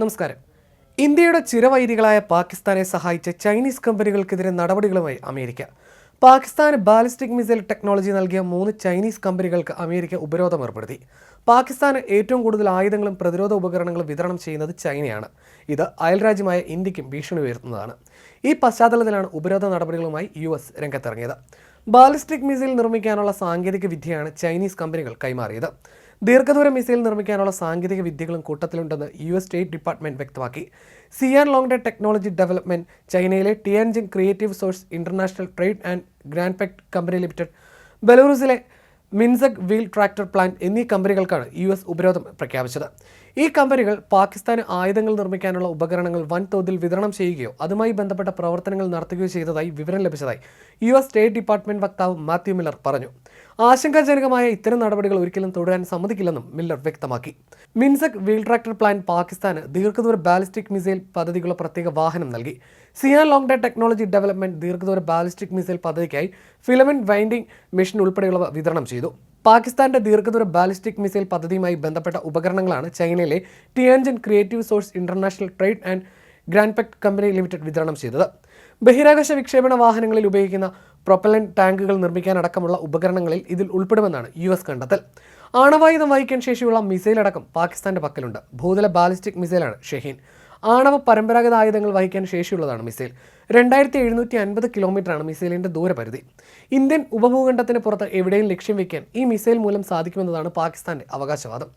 നമസ്കാരം. ഇന്ത്യയുടെ ചിരവൈരികളായ പാകിസ്ഥാനെ സഹായിച്ച ചൈനീസ് കമ്പനികൾക്കെതിരെ നടപടികളുമായി അമേരിക്ക. പാകിസ്ഥാന് ബാലിസ്റ്റിക് മിസൈൽ ടെക്നോളജി നൽകിയ മൂന്ന് ചൈനീസ് കമ്പനികൾക്ക് അമേരിക്ക ഉപരോധം ഏർപ്പെടുത്തി. പാകിസ്ഥാന് ഏറ്റവും കൂടുതൽ ആയുധങ്ങളും പ്രതിരോധ ഉപകരണങ്ങളും വിതരണം ചെയ്യുന്നത് ചൈനയാണ്. ഇത് അയൽരാജ്യമായ ഇന്ത്യക്കും ഭീഷണി ഉയർത്തുന്നതാണ്. ഈ പശ്ചാത്തലത്തിലാണ് ഉപരോധ നടപടികളുമായി യു എസ് രംഗത്തിറങ്ങിയത്. ബാലിസ്റ്റിക് മിസൈൽ നിർമ്മിക്കാനുള്ള സാങ്കേതിക വിദ്യയാണ് ചൈനീസ് കമ്പനികൾ കൈമാറിയത്. ദീർഘദൂര മിസൈൽ നിർമ്മിക്കാനുള്ള സാങ്കേതിക വിദ്യകളും കൂട്ടത്തിലുണ്ടെന്ന് യു എസ് സ്റ്റേറ്റ് ഡിപ്പാർട്ട്മെന്റ് വ്യക്തമാക്കി. സിയാൻ ലോങ്ഡെ ടെക്നോളജി ഡെവലപ്മെന്റ് ചൈനയിലെ Tianjin creative source international trade and grand company limited ബലൂറൂസിലെ Minsk wheel tractor plant എന്നീ കമ്പനികൾക്കാണ് യു എസ് ഉപരോധം പ്രഖ്യാപിച്ചത്. ഈ കമ്പനികൾ പാകിസ്ഥാന് ആയുധങ്ങൾ നിർമ്മിക്കാനുള്ള ഉപകരണങ്ങൾ വൻതോതിൽ വിതരണം ചെയ്യുകയോ അതുമായി ബന്ധപ്പെട്ട പ്രവർത്തനങ്ങൾ നടത്തുകയോ ചെയ്തതായി വിവരം ലഭിച്ചതായി യു എസ് സ്റ്റേറ്റ് ഡിപ്പാർട്ട്മെന്റ് വക്താവ് മാത്യു മില്ലർ പറഞ്ഞു. ആശങ്കാജനകമായ ഇത്തരം നടപടികൾ ഒരിക്കലും തുടരാൻ സമ്മതിക്കില്ലെന്നും മില്ലർ വ്യക്തമാക്കി. മിൻസക് വീൽ ട്രാക്ടർ പ്ലാൻ പാകിസ്ഥാന് ദീർഘദൂര ബാലിസ്റ്റിക് മിസൈൽ പദ്ധതിക്കുള്ള പ്രത്യേക വാഹനം നൽകി. Xi'an Longde technology development ദീർഘദൂര ബാലിസ്റ്റിക് മിസൈൽ പദ്ധതിക്കായി ഫിലമെന്റ് വൈൻഡിംഗ് മെഷീൻ ഉൾപ്പെടെയുള്ളവ വിതരണം ചെയ്തു. പാകിസ്ഥാന്റെ ദീർഘദൂര ബാലിസ്റ്റിക് മിസൈൽ പദ്ധതിയുമായി ബന്ധപ്പെട്ട ഉപകരണങ്ങളാണ് ചൈനയിലെ Tianjin creative source international trade and grand പെക്ട് company limited വിതരണം ചെയ്തത്. ബഹിരാകാശ വിക്ഷേപണ വാഹനങ്ങളിൽ ഉപയോഗിക്കുന്ന പ്രൊപ്പലൻ ടാങ്കുകൾ നിർമ്മിക്കാനടക്കമുള്ള ഉപകരണങ്ങളിൽ ഇതിൽ ഉൾപ്പെടുമെന്നാണ് യു എസ് കണ്ടെത്തൽ. ആണവായുധം വഹിക്കാൻ ശേഷിയുള്ള മിസൈലടക്കം പാകിസ്ഥാന്റെ പക്കലുണ്ട്. ഭൂതല ബാലിസ്റ്റിക് മിസൈലാണ് ഷഹീൻ. ആണവ പരമ്പരാഗത ആയുധങ്ങൾ വഹിക്കാൻ ശേഷിയുള്ളതാണ് മിസൈൽ. രണ്ടായിരത്തി എഴുന്നൂറ്റി അൻപത് കിലോമീറ്ററാണ് മിസൈലിന്റെ ദൂരപരിധി. ഇന്ത്യൻ ഉപഭൂഖണ്ഡത്തിന് പുറത്ത് എവിടെയും ലക്ഷ്യം വയ്ക്കാൻ ഈ മിസൈൽ മൂലം സാധിക്കുമെന്നതാണ് പാകിസ്ഥാന്റെ അവകാശവാദം.